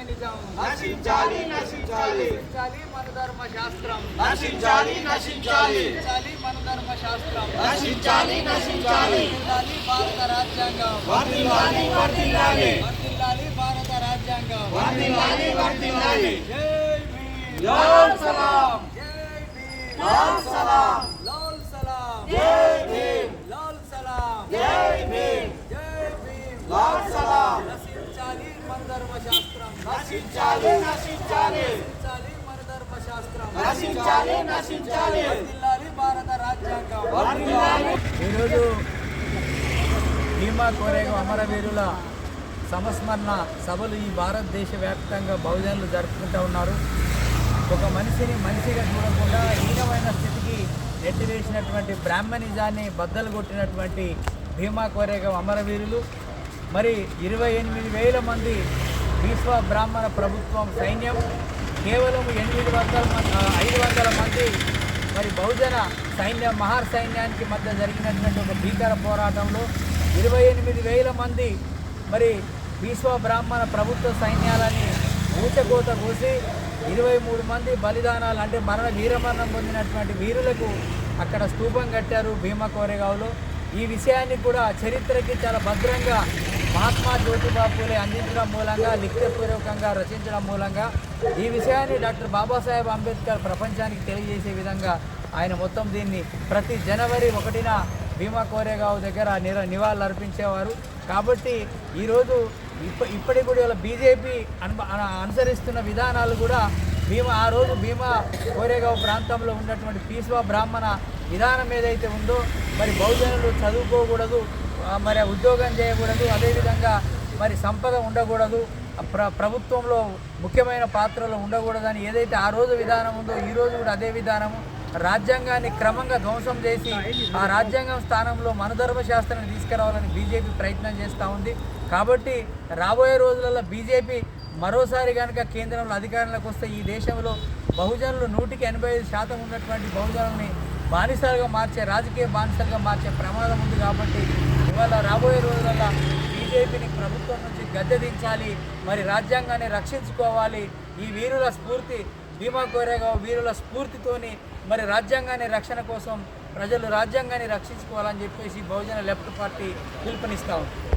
సమాజం నశించాలి నశించాలి నశించాలి మన ధర్మ శాస్త్రం నశించాలి నశించాలి నశించాలి మన ధర్మ శాస్త్రం నశించాలి నశించాలి వర్ధిల్లాలి భారత రాజ్యాంగం వర్ధిల్లాలి వర్ధిల్లాలి వర్ధిల్లాలి భారత రాజ్యాంగం వర్ధిల్లాలి వర్ధిల్లాలి జై భీమ్ లాల్ సలాం జై భీమ్ నశించాలి నశించాలి. నశించాలి మన నశించాలి. నశించాలి వర్ధిల్లాలి భారత రాజ్యాంగం. వర్ధిల్లాలి ఈరోజు భీమా కోరేగ అమరవీరుల సంస్మరణ సభలు ఈ భారతదేశ వ్యాప్తంగా బహుజనులు జరుపుకుంటూ ఉన్నారు. ఒక మనిషిని మనిషిగా చూడకుండా హీనమైన స్థితికి నెట్టివేసినటువంటి బ్రాహ్మణిజాన్ని బద్దలు కొట్టినటువంటి భీమా కోరేగ అమరవీరులు మరి ఇరవై ఎనిమిది వేల మంది విశ్వ బ్రాహ్మణ ప్రభుత్వం సైన్యం కేవలం ఎనిమిది వందల ఐదు వందల మంది మరి బహుజన సైన్యం మహార్ సైన్యానికి మధ్య జరిగినటువంటి ఒక భీకర పోరాటంలో ఇరవై ఎనిమిది వేల మంది మరి విశ్వ బ్రాహ్మణ ప్రభుత్వ సైన్యాలని ఊచకోత కోసి ఇరవై మూడు మంది బలిదానాలు అంటే మరణ వీరమరణం పొందినటువంటి వీరులకు అక్కడ స్తూపం కట్టారు భీమా కోరేగావ్లో ఈ విషయాన్ని కూడా చరిత్రకి చాలా భద్రంగా మహాత్మా జ్యోతిబా పూలే అందించడం మూలంగా లిఖితపూర్వకంగా రచించడం మూలంగా ఈ విషయాన్ని డాక్టర్ బాబాసాహెబ్ అంబేద్కర్ ప్రపంచానికి తెలియజేసే విధంగా ఆయన మొత్తం దీన్ని ప్రతి జనవరి ఒకటిన భీమా కోరేగావ్ దగ్గర నిర నివాళులు అర్పించేవారు కాబట్టి ఈరోజు ఇప్ప ఇప్పటికి కూడా ఇలా బీజేపీ అను అనుసరిస్తున్న విధానాలు కూడా భీమా ఆ రోజు భీమా కోరేగావ్ ప్రాంతంలో ఉన్నటువంటి పీస్వా బ్రాహ్మణ విధానం ఏదైతే ఉందో మరి బహుజనులు చదువుకోకూడదు మరి ఉద్యోగం చేయకూడదు అదేవిధంగా మరి సంపద ఉండకూడదు ప్ర ప్రభుత్వంలో ముఖ్యమైన పాత్రలో ఉండకూడదని ఏదైతే ఆ రోజు విధానం ఉందో ఈ రోజు కూడా అదే విధానము. రాజ్యాంగాన్ని క్రమంగా ధ్వంసం చేసి ఆ రాజ్యాంగం స్థానంలో మనధర్మశాస్త్రాన్ని తీసుకురావాలని బీజేపీ ప్రయత్నం చేస్తూ ఉంది. కాబట్టి రాబోయే రోజులలో బీజేపీ మరోసారి కనుక కేంద్రంలో అధికారంలోకి వస్తే ఈ దేశంలో బహుజనులు నూటికి ఎనభై ఐదు శాతం ఉన్నటువంటి బహుజనుల్ని బానిసలుగా మార్చే రాజకీయ బానిసలుగా మార్చే ప్రమాదం ఉంది కాబట్టి ఇవాళ రాబోయే రోజులలో బీజేపీని ప్రభుత్వం నుంచి గద్దెదించాలి మరి రాజ్యాంగాన్ని రక్షించుకోవాలి. ఈ వీరుల స్ఫూర్తి భీమా కోరేగావ్ వీరుల స్ఫూర్తితోని మరి రాజ్యాంగాన్ని రక్షణ కోసం ప్రజలు రాజ్యాంగాన్ని రక్షించుకోవాలని చెప్పేసి బహుజన లెఫ్ట్ పార్టీ పిలుపునిస్తా ఉంది.